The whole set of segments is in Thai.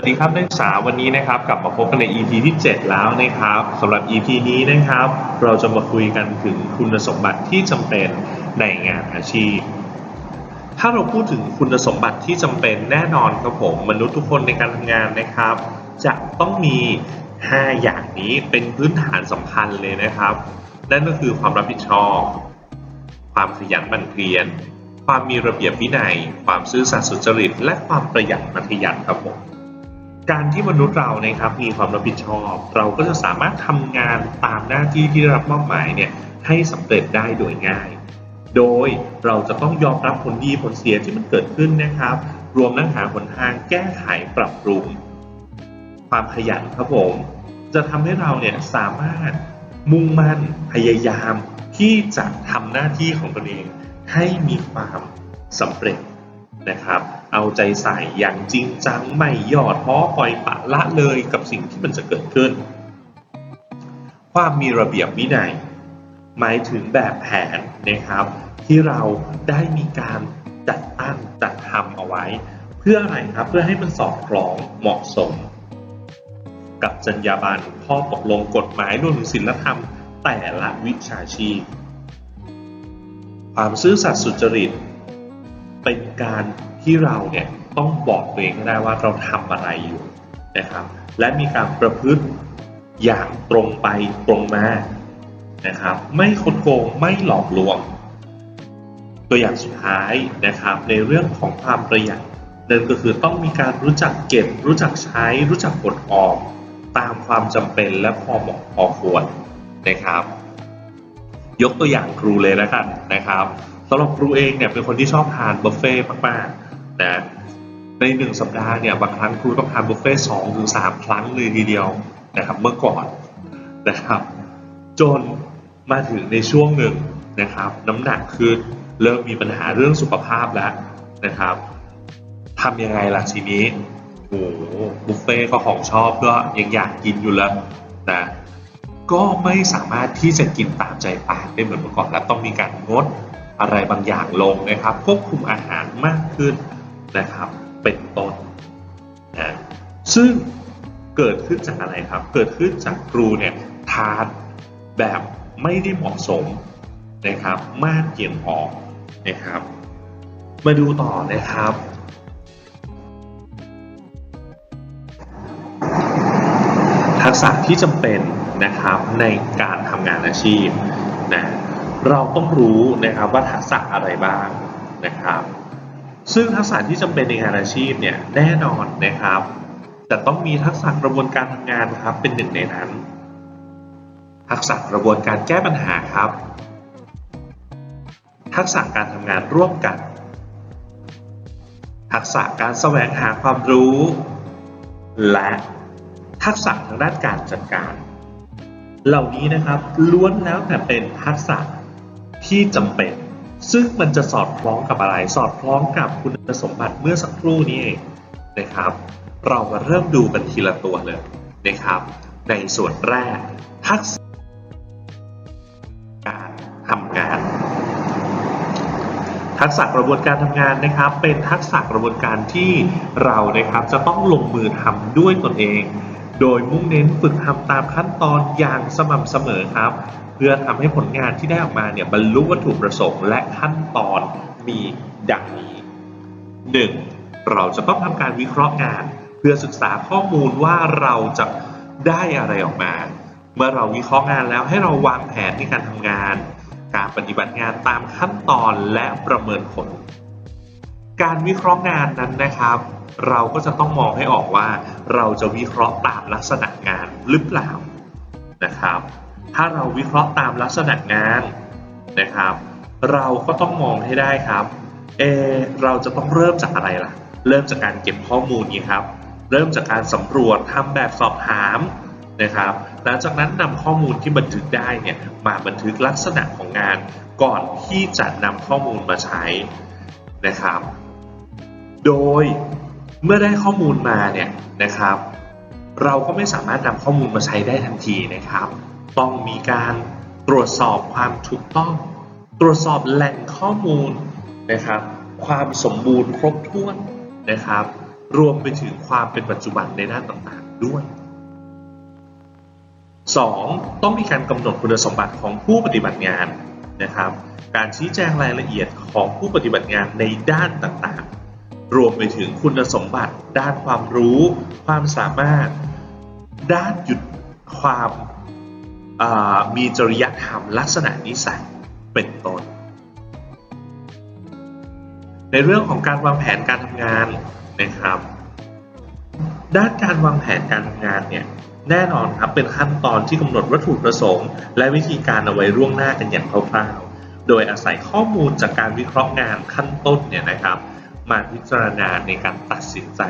วัสดีครับนักศึกษาวันนี้นะครับกลับมาพบกันใน EP ที่ 7 แล้วนะครับสำหรับ EP นี้นะครับ เราจะมาคุยกันถึงคุณสมบัติที่จำเป็นในงานอาชีพ ถ้าเราพูดถึงคุณสมบัติที่จำเป็นแน่นอนครับผมมนุษย์ทุกคนในการทำงานนะครับ จะต้องมี 5 อย่างนี้เป็นพื้นฐานสำคัญเลยนะครับ นั่นก็คือความรับผิดชอบ ความขยันหมั่นเพียรความมีระเบียบวินัย ความซื่อสัตย์สุจริต และความประหยัดมัธยัติครับผม การที่มนุษย์เรานะครับมีความรับผิดชอบ เราก็จะสามารถทำงานตามหน้าที่ที่ได้รับมอบหมายเนี่ยให้สำเร็จได้โดยง่าย โดยเราจะต้องยอมรับผลดีผลเสียที่มันเกิดขึ้นนะครับ รวมทั้งหาหนทางแก้ไขปรับปรุง ความขยันครับผมจะทำให้เราเนี่ยสามารถมุ่งมั่นพยายามที่จะทำหน้าที่ของตนเองให้มีความสำเร็จนะครับ เอาใจใส่อย่างจริงจังไม่ย่อท้อปล่อยปะละเลยกับสิ่งที่มันจะเกิดขึ้น ความมีระเบียบวินัย หมายถึงแบบแผนนะครับ ที่เราได้มีการจัดตั้งจัดทำเอาไว้ เพื่ออะไรครับเพื่อให้มันสอดคล้องเหมาะสม กับจรรยาบรรณข้อตกลงกฎหมายรวมถึงศีลธรรม แต่ละวิชาชีพ ความซื่อสัตย์สุจริต เป็นการ ที่เราเนี่ยต้องบอกตัวเองได้ว่าเราทำอะไรอยู่นะครับ และมีการประพฤติอย่างตรงไปตรงมานะครับ ไม่คดโกงไม่หลอกลวง ตัวอย่างสุดท้ายนะครับ ในเรื่องของความประหยัดนั่นก็คือต้องมีการรู้จักเก็บ รู้จักใช้ รู้จักกดออมตามความจำเป็นและพอเหมาะพอควรนะครับ ยกตัวอย่างครูเลยแล้วกันนะครับสำหรับครูเองเนี่ยเป็นคนที่ชอบทานบุฟเฟ่ต์มากๆ นะในหนึ่งสัปดาห์เนี่ยบางครั้งครูต้องทานบุฟเฟ่ต์สองถึงสามครั้งเลยทีเดียวนะครับเมื่อก่อนนะครับ จนมาถึงในช่วงหนึ่งนะครับ น้ำหนักคือเริ่มมีปัญหาเรื่องสุขภาพแล้วนะครับทำยังไงล่ะทีนี้โอ้โหบุฟเฟ่ต์ก็ของชอบก็ยังอยากกินอยู่แล้วนะก็ไม่สามารถที่จะกินตามใจปากได้เหมือนเมื่อก่อนแล้วต้องมีการงดอะไรบางอย่างลงนะครับควบคุมอาหารมากขึ้น นะครับ เป็นต้นนะซึ่งเกิดขึ้นจากอะไรครับ เกิดขึ้นจากครูเนี่ยทานแบบไม่ได้เหมาะสมนะครับ มากเพียงพอนะครับ มาดูต่อนะครับทักษะที่จำเป็นนะครับในการทำงานอาชีพนะเราต้องรู้นะครับว่าทักษะอะไรบ้างนะครับ ซึ่งทักษะที่จำเป็นในงานอาชีพเนี่ยแน่นอนนะครับแต่ต้องมีทักษะกระบวนการทำงานครับเป็นหนึ่งในนั้น ทักษะกระบวนการแก้ปัญหาครับ ทักษะการทำงานร่วมกัน ทักษะการแสวงหาความรู้ และทักษะทางด้านการจัดการ เหล่านี้นะครับล้วนแล้วแต่เป็นทักษะที่จำเป็น ซึ่งมันจะสอดคล้องกับอะไร สอดคล้องกับคุณสมบัติเมื่อสักครู่นี้เองนะครับ เรามาเริ่มดูกันทีละตัวเลยนะครับ ในส่วนแรกทักษะการทำงาน ทักษะกระบวนการทำงานนะครับ เป็นทักษะกระบวนการที่เรานะครับจะต้องลงมือทำด้วยตนเอง โดยมุ่งเน้นฝึกทำตามขั้นตอนอย่างสม่ำเสมอครับ เพื่อทำให้ผลงานที่ได้ออกมาเนี่ยบรรลุวัตถุประสงค์และขั้นตอนมีดังนี้ 1. เราจะต้องทำการวิเคราะห์งาน เพื่อศึกษาข้อมูลว่าเราจะได้อะไรออกมา เมื่อเราวิเคราะห์งานแล้วให้เราวางแผนในการทำงาน การปฏิบัติงานตามขั้นตอนและประเมินผล การวิเคราะห์งานนั้นนะครับ เราก็จะต้องมองให้ออกว่า เราจะวิเคราะห์ตามลักษณะงานหรือเปล่านะครับ ถ้าเราวิเคราะห์ตามลักษณะงานนะครับ เราก็ต้องมองให้ได้ครับเอเราจะต้องเริ่มจากอะไรล่ะ เริ่มจากการเก็บข้อมูลนี้ครับ เริ่มจากการสำรวจทำแบบสอบถามนะครับ หลังจากนั้นนำข้อมูลที่บันทึกได้เนี่ยมาบันทึกลักษณะของงานก่อนที่จะนำข้อมูลมาใช้นะครับ โดยเมื่อได้ข้อมูลมาเนี่ยนะครับ เราก็ไม่สามารถนำข้อมูลมาใช้ได้ทันทีนะครับ ต้องมีการตรวจสอบความถูกต้อง ตรวจสอบแหล่งข้อมูลนะครับ ความสมบูรณ์ครบถ้วนนะครับ รวมไปถึงความเป็นปัจจุบันในด้านต่างๆด้วย 2. ต้องมีการกำหนดคุณสมบัติของผู้ปฏิบัติงานนะครับ การชี้แจงรายละเอียดของผู้ปฏิบัติงานในด้านต่างๆ รวมไปถึงคุณสมบัติ ด้านความรู้ ความสามารถ ด้านหยุดความามีจริยธรรมลักษณะนิสัยเป็นต้น ในเรื่องของการวางแผนการทำงานนะครับ ด้านการวางแผนการทำงานเนี่ยแน่นอนครับเป็นขั้นตอนที่กำหนดวัตถุประสงค์ และวิธีการเอาไว้ร่วงหน้ากันอย่างคร่าวๆ โดยอาศัยข้อมูลจากการวิเคราะห์งานขั้นต้นเนี่ยนะครับ มาพิจารณาในการตัดสินใจ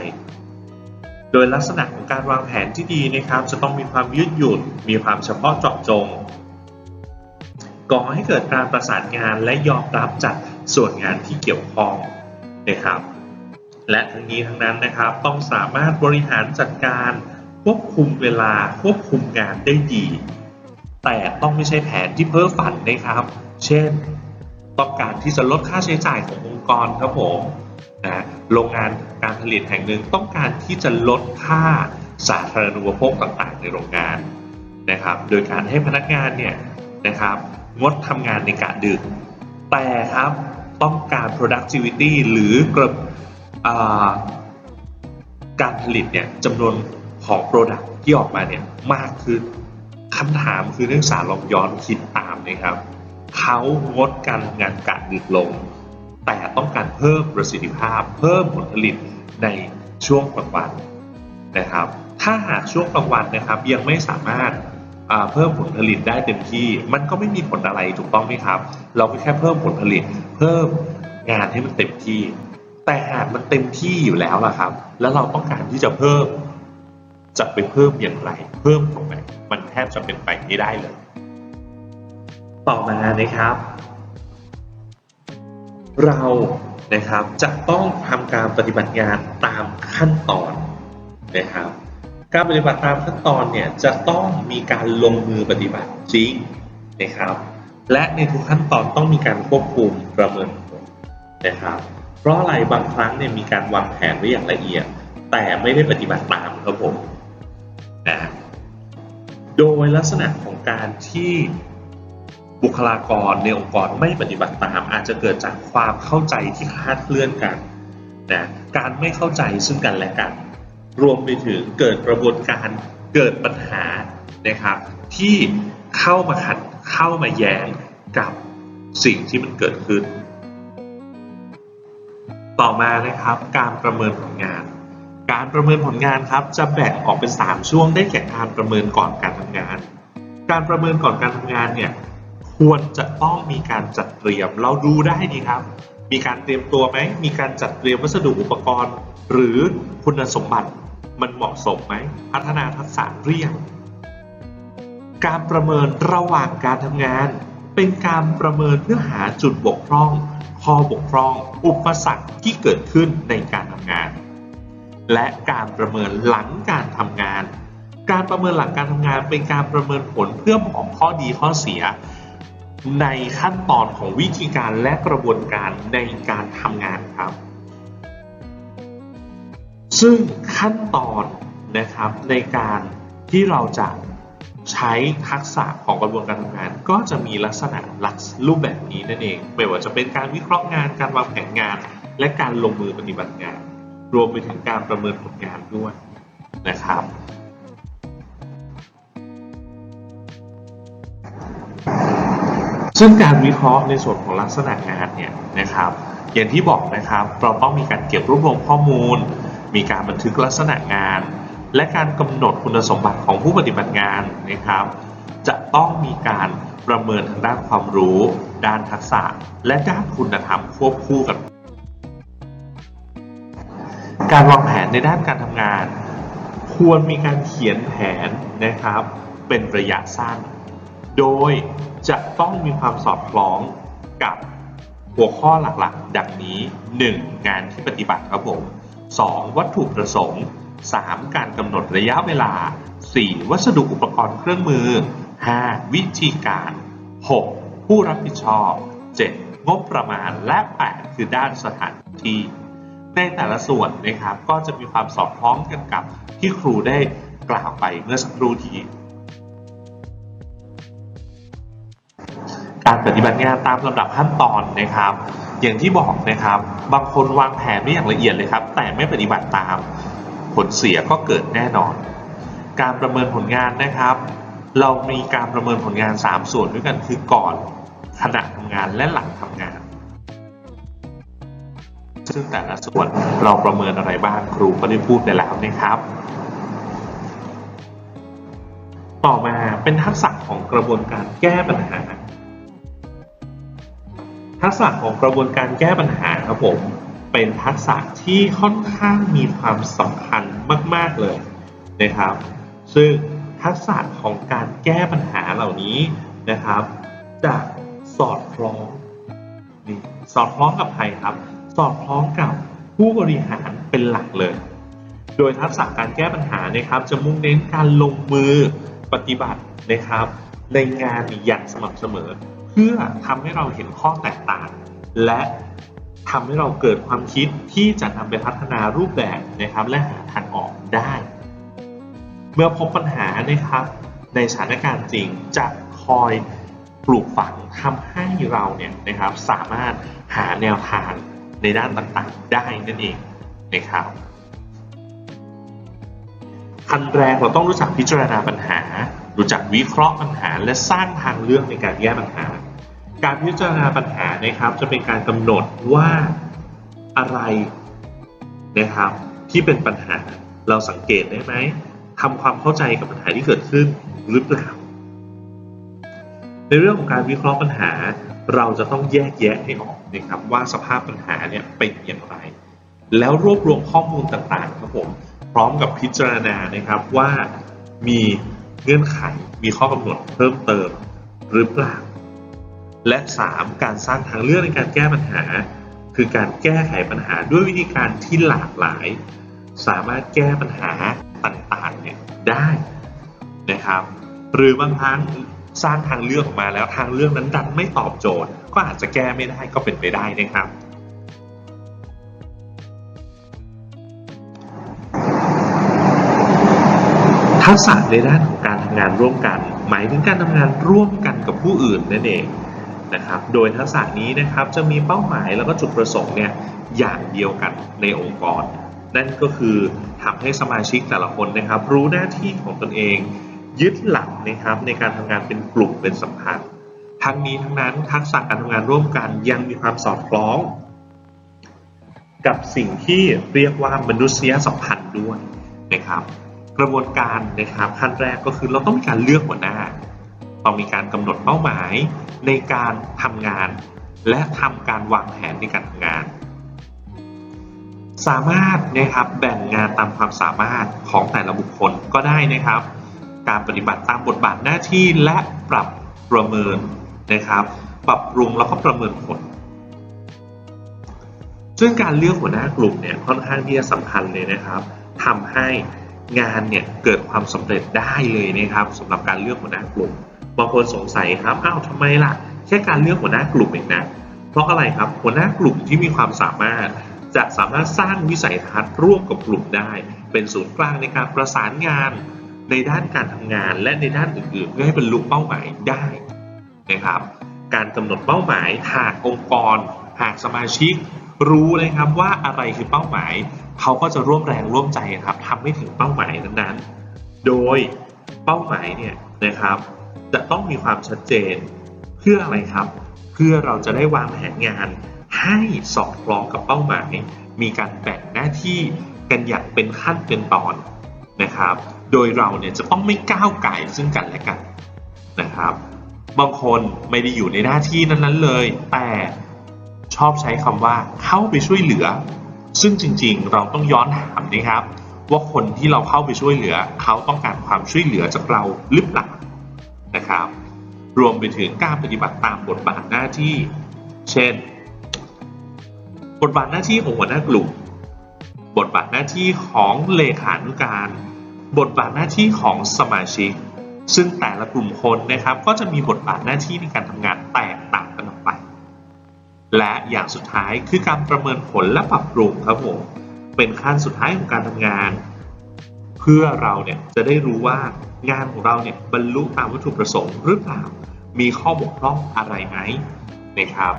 โดยลักษณะของการวางแผนที่ดีนะครับ จะต้องมีความยืดหยุ่น มีความเฉพาะเจาะจง ก่อให้เกิดการประสานงานและยอมรับจากส่วนงานที่เกี่ยวข้องนะครับ และทั้งนี้ทั้งนั้นนะครับ ต้องสามารถบริหารจัดการควบคุมเวลาควบคุมงานได้ดี แต่ต้องไม่ใช่แผนที่เพ้อฝันนะครับ เช่น ต้องการที่จะลดค่าใช้จ่ายขององค์กรครับผม นะโรงงานการผลิตแห่งหนึ่งต้องการที่จะลดค่าสาธารณูปโภคต่างๆ ในโรงงานนะครับ โดยการให้พนักงานเนี่ยนะครับงดทำงานในกะดึก แต่ครับต้องการ productivity หรือกระการผลิตเนี่ยจำนวนของ Product ที่ออกมาเนี่ยมากขึ้นคำถามคือนักศึกษาลองย้อนคิดตามนะครับเขางดการทำงานกะดึกลง แต่ต้องการเพิ่มประสิทธิภาพ เพิ่มผลผลิตในช่วงกลางวันนะครับ ถ้าหากช่วงกลางวันนะครับยังไม่สามารถาเพิ่มผลผลิตได้เต็มที่ มันก็ไม่มีผลอะไรถูกต้องไหมครับ เราก็แค่เพิ่มผลผลิต เพิ่มงานให้มันเต็มที่ แต่หากมันเต็มที่อยู่แล้วล่ะครับ แล้วเราต้องการที่จะเพิ่มจะไปเพิ่มอย่างไร เพิ่มตรงไหนมันแทบจะเป็นไปไม่ได้เลย ต่อมานะครับ เรานะครับจะต้องทำการปฏิบัติงานตามขั้นตอนนะครับ การปฏิบัติตามขั้นตอนเนี่ยจะต้องมีการลงมือปฏิบัติจริงนะครับ และในทุกขั้นตอนต้องมีการควบคุมประเมินผลนะครับ เพราะอะไรบางครั้งเนี่ยมีการวางแผนไว้อย่างละเอียด แต่ไม่ได้ปฏิบัติตามครับผมนะโดยลักษณะของการที่ บุคลากรในองค์กรไม่ปฏิบัติตาม อาจจะเกิดจากความเข้าใจที่คลาดเคลื่อนกันนะการไม่เข้าใจซึ่งกันและกัน รวมไปถึงเกิดกระบวนการเกิดปัญหานะครับ ที่เข้ามาขัดเข้ามาแย้งกับสิ่งที่มันเกิดขึ้น ต่อมานะครับการประเมินผลงาน การประเมินผลงานครับจะแบ่งออกเป็น 3 ช่วงได้แก่การประเมินก่อนการทำงาน การประเมินก่อนการทำงานเนี่ย ควรจะต้องมีการจัดเตรียม เราดูได้ดีครับ มีการเตรียมตัวไหม มีการจัดเตรียมวัสดุอุปกรณ์ หรือคุณสมบัติมันเหมาะสมไหม พัฒนาทักษะหรือยังการประเมินระหว่างการทำงาน เป็นการประเมินเพื่อหาจุดบกพร่อง ข้อบกพร่อง อุปสรรคที่เกิดขึ้นในการทำงาน และการประเมินหลังการทำงาน การประเมินหลังการทำงาน เป็นการประเมินผลเพื่อบอกข้อดีข้อเสีย ในขั้นตอนของวิธีการและกระบวนการในการทำงานครับ ซึ่งขั้นตอนนะครับในการที่เราจะใช้ทักษะของกระบวนการทำงาน ก็จะมีลักษณะลักษรูปแบบนี้นั่นเอง ไม่ว่าจะเป็นการวิเคราะห์งาน การวางแผนงาน และการลงมือปฏิบัติงาน รวมไปถึงการประเมินผลงานด้วยนะครับ ซึ่งการวิเคราะห์ในส่วนของลักษณะงานเนี่ยนะครับอย่างที่บอกนะครับเราต้องมีการเก็บรวบรวมข้อมูล มีการบันทึกลักษณะงาน และการกำหนดคุณสมบัติของผู้ปฏิบัติงานนะครับ จะต้องมีการประเมินทางด้านความรู้ ด้านทักษะ และด้านคุณธรรมควบคู่กัน การวางแผนในด้านการทำงาน ควรมีการเขียนแผนนะครับ เป็นระยะสั้น โดยจะต้องมีความสอดคล้องกับหัวข้อหลักๆ ดังนี้ 1. งานที่ปฏิบัติครับผม 2. วัตถุประสงค์ 3. การกำหนดระยะเวลา 4. วัสดุอุปกรณ์เครื่องมือ 5. วิธีการ 6. ผู้รับผิดชอบ 7. งบประมาณและ 8 คือด้านสถานที่ในในแต่ละส่วนนะครับก็จะมีความสอดคล้องกันกับที่ครูได้กล่าวไปเมื่อสักครู่ที่ การปฏิบัติงานตามลำดับขั้นตอนนะครับ อย่างที่บอกนะครับ บางคนวางแผนไม่อย่างละเอียดเลยครับ แต่ไม่ปฏิบัติตาม ผลเสียก็เกิดแน่นอน การประเมินผลงานนะครับ เรามีการประเมินผลงาน 3 ส่วนด้วยกันคือก่อนขณะทำงานและหลังทำงาน ซึ่งแต่ละส่วนเราประเมินอะไรบ้างครูก็ได้พูดไปแล้วนะครับ ต่อมาเป็นทักษะของกระบวนการแก้ปัญหา ทักษะของกระบวนการแก้ปัญหาครับผมเป็นทักษะที่ค่อนข้างมีความสำคัญมาก ๆ เลยนะครับ ซึ่งทักษะของการแก้ปัญหาเหล่านี้นะครับ จะสอดคล้องนี่สอดคล้องกับใครครับ สอดคล้องกับผู้บริหารเป็นหลักเลย โดยทักษะการแก้ปัญหานะครับ จะมุ่งเน้นการลงมือปฏิบัตินะครับ ในงานอย่างสม่ำเสมอ พื่อทำให้เราเห็นข้อแตกต่าง และทำให้เราเกิดความคิดที่จะนำไปพัฒนารูปแบบนะครับ และหาทางออกได้ เมื่อพบปัญหานะครับ ในสถานการณ์จริงจะคอยปลูกฝังทำให้เราเนี่ยนะครับ สามารถหาแนวทางในด้านต่างๆได้นั่นเองนะครับขั้นแรกเราต้องรู้จักพิจารณาปัญหา รู้จักวิเคราะห์ปัญหา และสร้างทางเลือกในการแก้ปัญหา การพิจารณาปัญหานะครับ จะเป็นการกำหนดว่าอะไรนะครับที่เป็นปัญหาเราสังเกตได้ไหมทำความเข้าใจกับปัญหาที่เกิดขึ้นหรือเปล่า ในเรื่องของการวิเคราะห์ปัญหา เราจะต้องแยกแยะให้ออกนะครับว่าสภาพปัญหาเนี่ยเป็นอย่างไร แล้วรวบรวมข้อมูลต่างๆครับผมพร้อมกับพิจารณานะครับว่ามีเงื่อนไขมีข้อกำหนดเพิ่มเติมหรือเปล่า และ 3. การสร้างทางเลือกในการแก้ปัญหา คือการแก้ไขปัญหาด้วยวิธีการที่หลากหลาย สามารถแก้ปัญหาต่างๆเนี่ยได้นะครับ หรือบางครั้งสร้างทางเลือกออกมาแล้วทางเลือกนั้นดันไม่ตอบโจทย์ ก็อาจจะแก้ไม่ได้ก็เป็นไปได้นะครับ ทักษะในด้านของการทำงานร่วมกัน หมายถึงการทำงานร่วมกันกับผู้อื่นนั่นเอง นะครับ โดยทักษะนี้นะครับจะมีเป้าหมายแล้วก็จุดประสงค์เนี่ยอย่างเดียวกันในองค์กร นั่นก็คือทำให้สมาชิกแต่ละคนนะครับ รู้หน้าที่ของตนเอง ยึดหลักนะครับในการทำงานเป็นกลุ่มเป็นสำคัญทั้งนี้ทั้งนั้นทักษะการทำงานร่วมกันยังมีความสอดคล้อง กับสิ่งที่เรียกว่ามนุษยสัมพันธ์ด้วยนะครับ กระบวนการนะครับขั้นแรกก็คือเราต้องมีการเลือกหัวหน้า ต้องมีการกำหนดเป้าหมายในการทำงาน และทำการวางแผนในการทำงาน สามารถนะครับแบ่งงานตามความสามารถของแต่ละบุคคลก็ได้นะครับ การปฏิบัติตามบทบาทหน้าที่และปรับประเมินนะครับ ปรับปรุงแล้วก็ประเมินผลซึ่งการเลือกหัวหน้ากลุ่มเนี่ยค่อนข้างที่จะสำคัญเลยนะครับทำให้งานเนี่ยเกิดความสำเร็จได้เลยนะครับสำหรับการเลือกหัวหน้ากลุ่ม บางคนสงสัยครับอ้าวทำไมล่ะ แค่การเลือกหัวหน้ากลุ่มเองนะ เพราะอะไรครับหัวหน้ากลุ่มที่มีความสามารถ จะสามารถสร้างวิสัยทัศน์ร่วมกับกลุ่มได้ เป็นศูนย์กลางในการประสานงานในด้านการทำงานและในด้านอื่นๆ เพื่อให้บรรลุเป้าหมายได้นะครับ การกำหนดเป้าหมายหากองค์กร หากสมาชิก รู้เลยครับว่าอะไรคือเป้าหมาย เขาก็จะร่วมแรงร่วมใจครับทำให้ถึงเป้าหมายนั้นๆ โดยเป้าหมายเนี่ยนะครับ จะต้องมีความชัดเจน เพื่ออะไรครับ เพื่อเราจะได้วางแผนงาน ให้สอดคล้องกับเป้าหมาย มีการแบ่งหน้าที่กันอย่างเป็นขั้นเป็นตอนนะครับ โดยเราเนี่ยจะต้องไม่ก้าวไก่ซึ่งกันและกันนะครับ บางคนไม่ได้อยู่ในหน้าที่นั้นๆเลย แต่ชอบใช้คำว่าเข้าไปช่วยเหลือ ซึ่งจริงๆ เราต้องย้อนถามนะครับ ว่าคนที่เราเข้าไปช่วยเหลือ เขาต้องการความช่วยเหลือจากเราหรือเปล่า นะครับ รวมไปถึงการปฏิบัติตามบทบาทหน้าที่ เช่น บทบาทหน้าที่ของหัวหน้ากลุ่ม บทบาทหน้าที่ของเลขานุการ บทบาทหน้าที่ของสมาชิก ซึ่งแต่ละกลุ่มคนนะครับ ก็จะมีบทบาทหน้าที่ในการทำงานแตกต่างกันออกไป และอย่างสุดท้ายคือการประเมินผลและปรับปรุงครับผมเป็นขั้นสุดท้ายของการทำงาน พื่อเราเนี่ยจะได้รู้ว่างานของเราเนี่ยบรรลุตามวัตถุประสงค์หรือเปล่า มีข้อบกพร่องอะไรไหมนะครับ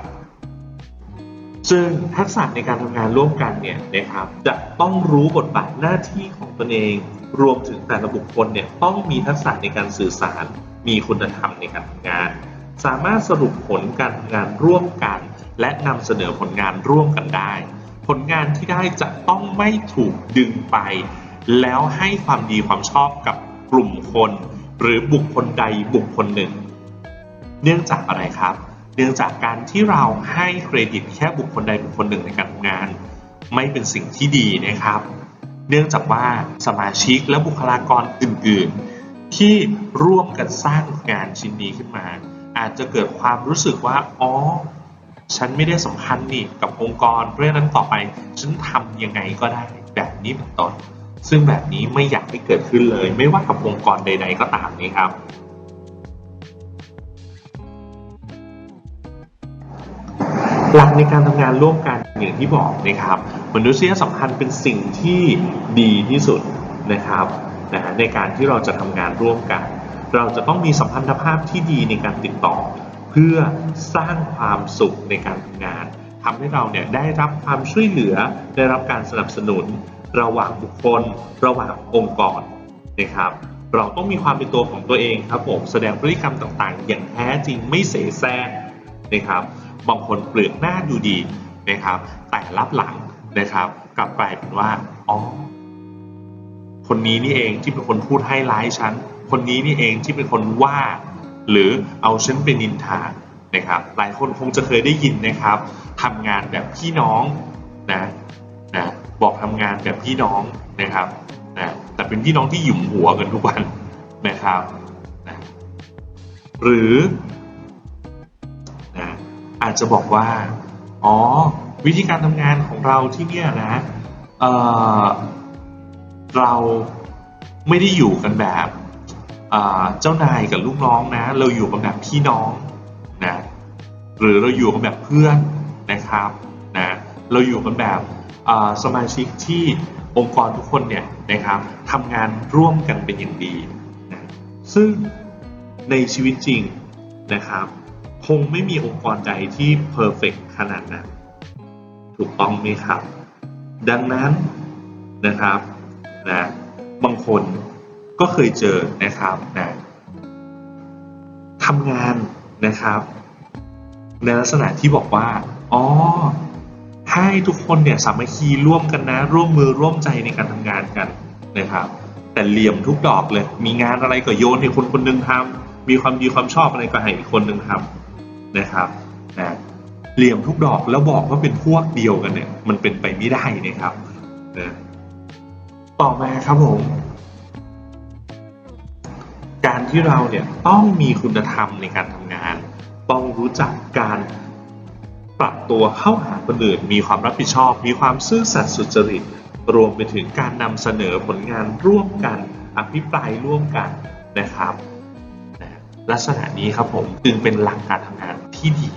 ซึ่งทักษะในการทำงานร่วมกันเนี่ยนะครับจะต้องรู้บทบาทหน้าที่ของตนเอง รวมถึงแต่ละบุคคลเนี่ยต้องมีทักษะในการสื่อสาร มีคุณธรรมในการทำงาน สามารถสรุปผลการทำงานร่วมกัน และนำเสนอผลงานร่วมกันได้ ผลงานที่ได้จะต้องไม่ถูกดึงไป แล้วให้ความดีความชอบกับกลุ่มคน หรือบุคคลใดบุคคลหนึ่ง เนื่องจากอะไรครับ เนื่องจากการที่เราให้เครดิตแค่บุคคลใดบุคคลหนึ่งในการทำงาน ไม่เป็นสิ่งที่ดีนะครับ เนื่องจากว่าสมาชิกและบุคลากรอื่น ๆ ที่ร่วมกันสร้างงานชิ้นนี้ขึ้นมา อาจจะเกิดความรู้สึกว่าอ๋อฉันไม่ได้สำคัญนี่กับองค์กร เพราะฉะนั้นต่อไป ฉันทำยังไงก็ได้แบบนี้เป็นต้น ซึ่งแบบนี้ไม่อยากให้เกิดขึ้นเลย ไม่ว่ากับองค์กรใด ๆ ก็ตามนี้ครับ หลักในการทำงานร่วมกันอย่างที่บอกนะครับมนุษยสัมพันธ์เป็นสิ่งที่ดีที่สุดนะครับนะในการที่เราจะทำงานร่วมกัน เราจะต้องมีสัมพันธภาพที่ดีในการติดต่อ เพื่อสร้างความสุขในการทำงานทำให้เราเนี่ยได้รับความช่วยเหลือได้รับการสนับสนุน ระหว่างบุคคล ระหว่างองค์กรนะครับ เราต้องมีความเป็นตัวของตัวเองครับผมแสดงพฤติกรรมต่างๆ อย่างแท้จริงไม่เสแสร้งนะครับบางคนเปลือกหน้าดูดีนะครับ แต่รับหลังนะครับ กลับกลายเป็นว่าอ๋อคนนี้นี่เองที่เป็นคนพูดให้ร้ายฉันคนนี้นี่เองที่เป็นคนว่า หรือเอาฉันเป็นนินทานะครับหลายคนคงจะเคยได้ยินนะครับทำงานแบบพี่น้องนะนะ บอกทำงานแบบพี่น้องนะครับนะแต่เป็นพี่น้องที่หยุมหัวกันทุกวันนะครับนะหรือนะอาจจะบอกว่า อ๋อ วิธีการทำงานของเราที่เนี่ยนะเอ่อเราไม่ได้อยู่กันแบบเจ้านายกับลูกน้องนะ เราอยู่กันแบบพี่น้องนะหรือเราอยู่กันแบบเพื่อนนะครับนะเราอยู่กันแบบ สมาชิกที่องค์กรทุกคนเนี่ยนะครับทำงานร่วมกันเป็นอย่างดีนะซึ่งในชีวิตจริงนะครับ คงไม่มีองค์กรใดที่เพอร์เฟกขนาดนั้น ถูกต้องไหมครับ ดังนั้นนะครับนะบางคนก็เคยเจอนะครับนะทำงานนะครับ ในลักษณะที่บอกว่า อ๋อ ให้ทุกคนเนี่ยสามัคคีร่วมกันนะ ร่วมมือร่วมใจในการทำงานกันนะครับ แต่เหลี่ยมทุกดอกเลย มีงานอะไรก็โยนให้คนคนหนึงทำมีความดีความชอบอะไรก็ให้อีกคนหนึ่งทำนะครับนะเหลี่ยมทุกดอกแล้วบอกว่าเป็นพวกเดียวกันเนี่ยมันเป็นไปไม่ได้นะครับนะต่อมาครับผมการที่เราเนี่ยต้องมีคุณธรรมในการทำงาน ต้องรู้จักการ ปรับตัวเข้าหาคนอื่น มีความรับผิดชอบ มีความซื่อสัตย์สุจริต รวมไปถึงการนำเสนอผลงานร่วมกัน อภิปรายร่วมกันนะครับ ลักษณะนี้ครับผมจึงเป็นหลักการทำงานที่ดี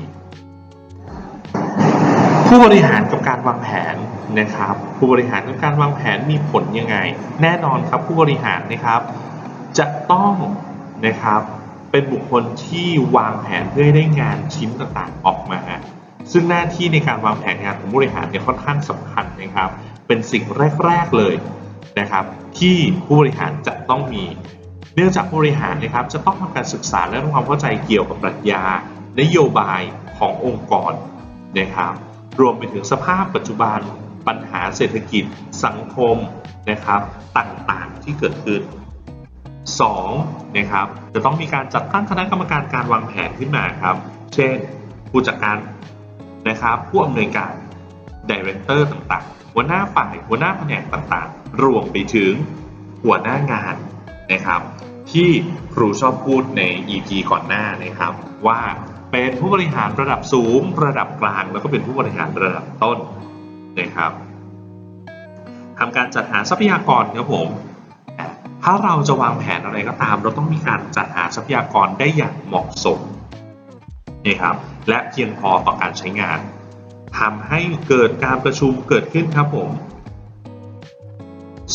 ผู้บริหารกับการวางแผนนะครับ ผู้บริหารกับการวางแผนมีผลยังไง แน่นอนครับผู้บริหารนะครับ จะต้องนะครับเป็นบุคคลที่วางแผนเพื่อให้ได้งานชิ้นต่างๆออกมา ซึ่งหน้าที่ในการวางแผนงานของผู้บริหารเนี่ยค่อนข้างสำคัญนะครับ เป็นสิ่งแรก ๆ เลยนะครับ ที่ผู้บริหารจะต้องมี เนื่องจากผู้บริหารนะครับ จะต้องทำการศึกษาและทำความเข้าใจเกี่ยวกับปรัชญานโยบายขององค์กรนะครับ รวมไปถึงสภาพปัจจุบันปัญหาเศรษฐกิจ สังคมนะครับต่างๆที่เกิดขึ้น 2. นะครับจะต้องมีการจัดตั้งคณะกรรมการการวางแผนขึ้นมาครับ เช่น ผู้จัดการ นะครับผู้อำนวยการดีเรคเตอร์ต่างๆ หัวหน้าฝ่ายหัวหน้าแผนกต่างๆ รวมไปถึงหัวหน้างานนะครับ ที่ครูชอบพูดใน EP ก่อนหน้านะครับ ว่าเป็นผู้บริหารระดับสูง ระดับกลาง แล้วก็เป็นผู้บริหารระดับต้นนะครับทำการจัดหาทรัพยากรครับผมถ้าเราจะวางแผนอะไรก็ตาม เราต้องมีการจัดหาทรัพยากรได้อย่างเหมาะสมนะครับ และเพียงพอต่อการใช้งานทำให้เกิดการประชุมเกิดขึ้นครับผม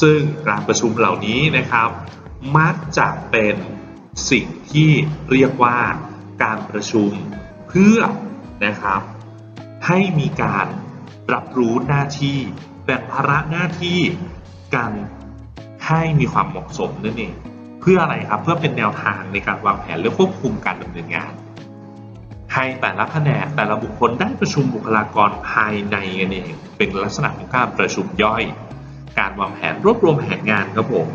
ซึ่งการประชุมเหล่านี้นะครับ มักจะเป็นสิ่งที่เรียกว่าการประชุมเพื่อนะครับ ให้มีการรับรู้หน้าที่แบ่งภาระหน้าที่กันให้มีความเหมาะสมนั่นเองเพื่ออะไรครับเพื่อเป็นแนวทางในการวางแผนและควบคุมการดำเนินงาน ให้แต่ละแผนกแต่ละบุคคลได้ประชุมบุคลากรภายในกันเองเป็นลักษณะของการประชุมย่อย การวางแผนรวบรวมแผนงานครับผม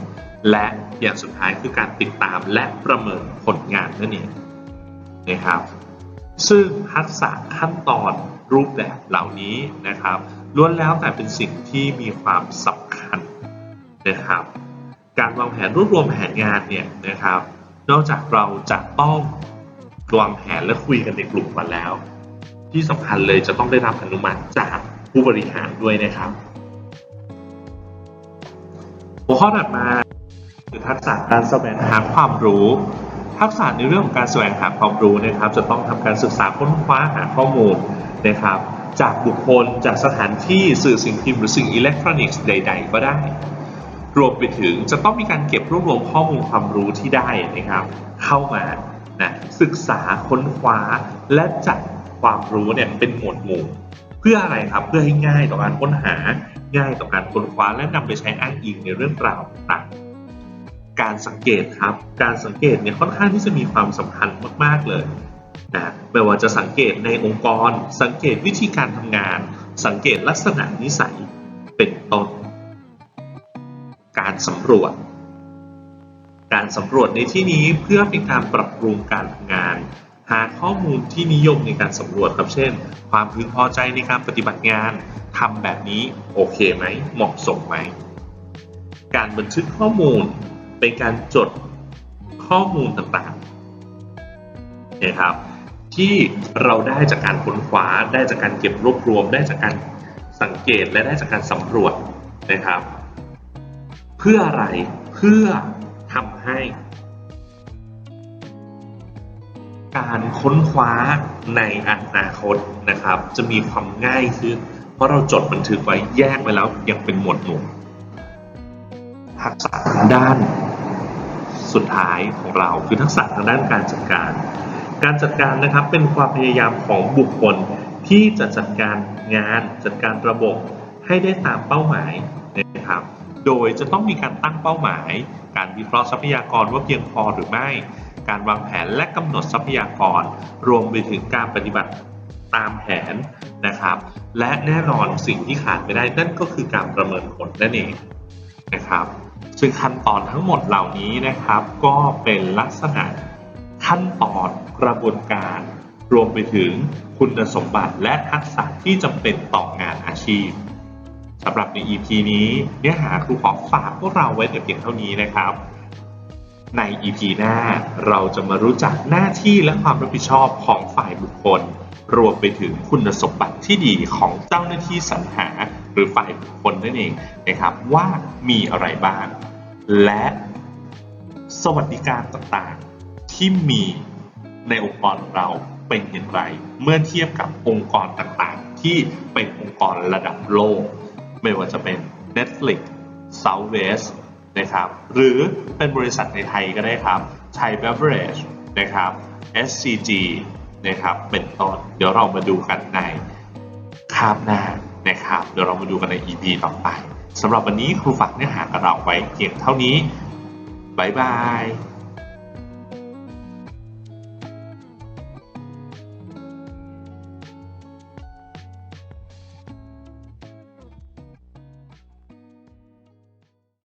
และอย่างสุดท้ายคือการติดตามและประเมินผลงานนั่นเองนะครับ ซึ่งทักษะขั้นตอนรูปแบบเหล่านี้นะครับล้วนแล้วแต่เป็นสิ่งที่มีความสำคัญนะครับ การวางแผนรวบรวมแผนงานเนี่ยนะครับ นอกจากเราจะต้อง วางแผนและคุยกันในกลุ่มกันแล้ว ที่สำคัญเลยจะต้องได้รับอนุมัติจากผู้บริหารด้วยนะครับ หัวข้อถัดมาคือทักษะการแสวงหาความรู้ ทักษะในเรื่องของการแสวงหาความรู้นะครับ จะต้องทำการศึกษาค้นคว้าหาข้อมูลนะครับ จากบุคคลจากสถานที่สื่อสิ่งพิมพ์หรือสิ่งอิเล็กทรอนิกส์ใด ๆ ก็ได้ รวมไปถึงจะต้องมีการเก็บรวบรวมข้อมูลความรู้ที่ได้นะครับ เข้ามา นะศึกษาค้นคว้าและจัดความรู้เนี่ยเป็นหมวดหมู่ เพื่ออะไรครับเพื่อให้ง่ายต่อการค้นหาง่ายต่อการค้นคว้าและนำไปใช้อ้างอิงในเรื่องราวต่างๆการสังเกตครับ การสังเกตเนี่ยค่อนข้างที่จะมีความสำคัญมากๆเลยนะไม่ว่าจะสังเกตในองค์กร สังเกตวิธีการทำงาน สังเกตลักษณะนิสัยเป็นต้น การสำรวจ การสำรวจในที่นี้เพื่อเป็นการปรับปรุงการทำงาน หาข้อมูลที่นิยมในการสำรวจครับเช่น ความพึงพอใจในการปฏิบัติงานทำแบบนี้โอเคไหมเหมาะสมไหม การบันทึกข้อมูลเป็นการจดข้อมูลต่างๆนะครับที่เราได้จากการค้นคว้าได้จากการเก็บรวบรวม ได้จากการสังเกตและได้จากการสำรวจนะครับ เพื่ออะไรเพื่อ ให้ การค้นคว้าในอนาคตนะครับ จะมีความง่ายขึ้น เพราะเราจดบันทึกไว้แยกไว้แล้วยังเป็นหมวดหมู่ทักษะทางด้านสุดท้ายของเราคือทักษะทางด้านการจัดการ การจัดการนะครับเป็นความพยายามของบุคคลที่จะจัดการงานจัดการระบบให้ได้ตามเป้าหมายนะครับ โดยจะต้องมีการตั้งเป้าหมาย การวิเคราะห์ทรัพยากรว่าเพียงพอหรือไม่ การวางแผนและกำหนดทรัพยากร รวมไปถึงการปฏิบัติตามแผนนะครับ และแน่นอนสิ่งที่ขาดไม่ได้นั่นก็คือการประเมินผลนั่นเองนะครับ ซึ่งขั้นตอนทั้งหมดเหล่านี้นะครับ ก็เป็นลักษณะขั้นตอนกระบวนการ รวมไปถึงคุณสมบัติและทักษะที่จำเป็นต่องานอาชีพ สำหรับใน EP นี้เนื้อหาครูขอฝากพวกเราไว้แต่เพียงเท่านี้นะครับ ใน EP หน้าเราจะมารู้จักหน้าที่และความรับผิดชอบของฝ่ายบุคคล รวมไปถึงคุณสมบัติที่ดีของเจ้าหน้าที่สรรหา หรือฝ่ายบุคคลนั่นเองนะครับว่ามีอะไรบ้าง และสวัสดิการต่างๆที่มีในองค์กรเราเป็นอย่างไร เมื่อเทียบกับองค์กรต่างๆ ที่เป็นองค์กรระดับโลก ไม่ว่าจะเป็น Netflix Southwest นะครับ หรือเป็นบริษัทในไทยก็ได้ครับ Thai Beverage นะครับ SCG นะครับ เป็นต้น เดี๋ยวเรามาดูกันในคาบหน้านะครับ เดี๋ยวเรามาดูกันใน EP ต่อไปสำหรับวันนี้ครูฝากเนื้อหากับเราไว้เพียงเท่านี้บ๊ายบาย